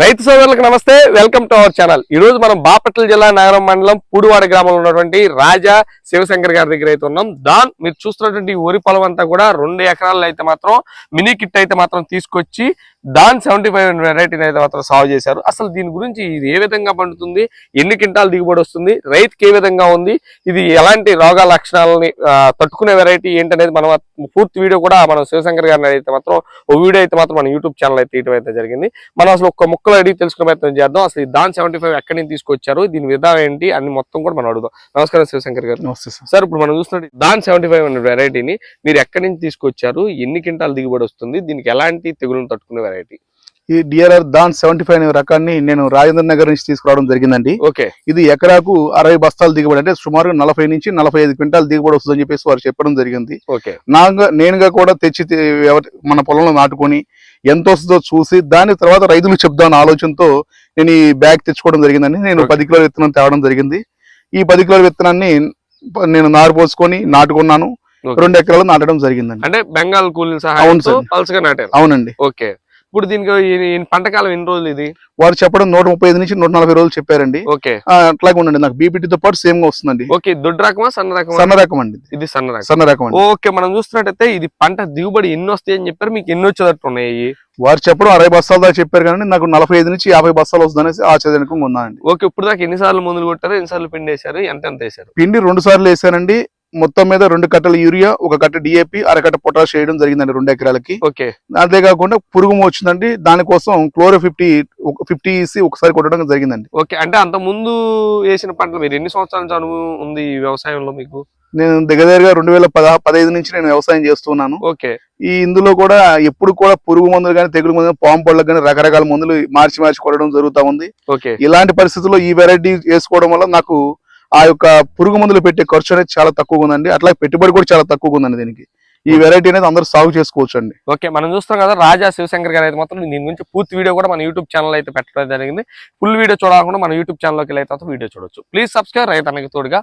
రైతు సోదరులకు నమస్తే వెల్కమ్ టు అవర్ ఛానల్. ఈ రోజు మనం బాపట్ల జిల్లా నగరం మండలం పూడివాడ గ్రామంలో ఉన్నటువంటి రాజా శివశంకర్ గారి దగ్గర అయితే ఉన్నాం. దాన్ మీరు చూస్తున్నటువంటి వరి పొలం అంతా కూడా రెండు ఎకరాల్లో అయితే మాత్రం మినీ కిట్ అయితే మాత్రం తీసుకొచ్చి దాన్ సెవెంటీ ఫైవ్ వెరైటీని అయితే మాత్రం సాగు చేశారు. అసలు దీని గురించి ఇది ఏ విధంగా పండుతుంది? ఎన్ని క్వింటాలు దిగుబడి వస్తుంది? రైతుకి ఏ విధంగా ఉంది? ఇది ఎలాంటి రోగాల లక్షణాలని తట్టుకునే వెరైటీ ఏంటనేది మనం పూర్తి వీడియో కూడా మనం శివశంకర్ గారిని అయితే మాత్రం ఓ వీడియో అయితే మాత్రం మన యూట్యూబ్ ఛానల్ అయితే తీయడం అయితే జరిగింది. మనం అసలు ఒక్క ముక్కలు అడిగి తెలుసుకునే ప్రయత్నం చేద్దాం. అసలు ఈ దాన్ సెవెంటీ ఫైవ్ ఎక్కడి నుంచి తీసుకొచ్చారు? దీని విధానం ఏంటి? అన్ని మొత్తం కూడా మనం అడుగుదాం. నమస్కారం శివశంకర్ గారు. నమస్తే సార్. సార్ ఇప్పుడు మనం చూస్తున్నట్టు దాన్ సెవెంటీ ఫైవ్ అనే వెరైటీని మీరు ఎక్కడి నుంచి తీసుకొచ్చారు? ఎన్ని క్వింటాలు దిగుబడి వస్తుంది? దీనికి ఎలాంటి తెగులను తట్టుకునే వెరైటీ ఈ డిఆర్ఆర్ దాన్ సెవెంటీ ఫైవ్ రకాన్ని నేను రాజేంద్ర నగర్ నుంచి తీసుకురావడం జరిగిందండి. ఓకే. ఇది ఎకరాకు అరవై బస్తాలు దిగుబడి అంటే సుమారు నలభై నుంచి నలభై ఐదు క్వింటాల్ దిగుబడి వస్తుందని చెప్పేసి వారు చెప్పడం జరిగింది. ఓకే. నాగా నేనుగా కూడా తెచ్చి మన పొలంలో నాటుకొని ఎంత వస్తుందో చూసి దాని తర్వాత రైతులకు చెప్దామన్న ఆలోచనతో నేను ఈ బ్యాగ్ తెచ్చుకోవడం జరిగిందండి. నేను. పది కిలోల విత్తనం తేవడం జరిగింది. ఈ పది కిలోల విత్తనాన్ని నేను నారు పోసుకొని నాటుకున్నాను. రెండు ఎకరాలు నాటడం జరిగిందండి. అంటే బెంగాల్ నాటారు. అవునండి. ఓకే. ఇప్పుడు దీనికి పంటకాలం ఎన్ని రోజులు ఇది? వారు చెప్పడం నూట ముప్పై ఐదు నుంచి నూట నలభై రోజులు చెప్పారండి. ఓకే. అట్లాగే ఉండండి నాకు బీపీటీతో పాటు సేమ్గా వస్తుందండి. ఓకే దొడ్డు రకమా సన్న రకమా? సన్న రకం అండి ఇది. సన్న రకం. సన్న రకం ఓకే మనం చూస్తున్నట్టయితే ఇది పంట దిగుబడి ఎన్ని వస్తాయి అని చెప్పారు మీకు ఎన్ని వచ్చేటట్టు ఉన్నాయి వారు చెప్పడం అరవై బస్తాల దాకా చెప్పారు కానీ నాకు నలభై ఐదు నుంచి యాభై బస్తాలు వస్తుందనేసి ఆశ్చర్యజనకంగా ఉన్నానండి ఓకే ఇప్పుడు దాకా ఎన్నిసార్లు మందులు కొట్టారు ఎన్నిసార్లు పిండి వేశారు ఎంత ఎంత వేశారు? పిండి రెండు సార్లు వేసానండి మొత్తం మీద రెండు కట్టలు యూరియా ఒక కట్ట డిఏపి అరకట్ట పొటాష్ వేయడం జరిగిందండి రెండు ఎకరాలకి. ఓకే. అంతేకాకుండా పురుగు వచ్చిందండి దానికోసం క్లోరో ఫిఫ్టీ ఫిఫ్టీ ఇసి ఒకసారి కొట్టడం జరిగిందండి. ఓకే. అంటే అంత ముందు వేసిన పంటలు మీరు ఎన్ని సంవత్సరాల అనుభవం ఉంది ఈ వ్యవసాయంలో మీకు? నేను దగ్గర దగ్గరగా రెండు వేల పద పదహైదు నుంచి నేను వ్యవసాయం చేస్తున్నాను ఓకే. ఈ ఇందులో కూడా ఎప్పుడు కూడా పురుగు మందులు కానీ తెగులు మందులు పాము పళ్ళకు కానీ రకరకాల మందులు మార్చి మార్చి కొట్టడం జరుగుతూ ఉంది. ఓకే. ఇలాంటి పరిస్థితుల్లో ఈ వెరైటీ వేసుకోవడం వల్ల నాకు ఆ యొక్క పురుగు మందులు పెట్టే ఖర్చు అనేది చాలా తక్కువగా ఉందండి. అట్లా పెట్టుబడి కూడా చాలా తక్కువగా ఉందండి దీనికి. ఈ వెరైటీ అనేది అందరూ సాగు చేసుకోవచ్చు అండి ఓకే మనం చూస్తాం కదా రాజా శివశంకర్ గారు అయితే మాత్రం దీని గురించి పూర్తి వీడియో కూడా మన యూట్యూబ్ ఛానల్ అయితే పెట్టడం జరిగింది. ఫుల్ వీడియో చూడాలనుకుంటే మన యూట్యూబ్ ఛానల్లోకి వెళ్ళి అయితే వీడియో చూడొచ్చు. ప్లీజ్ సబ్స్క్రైబ్ రైతు తోడుగా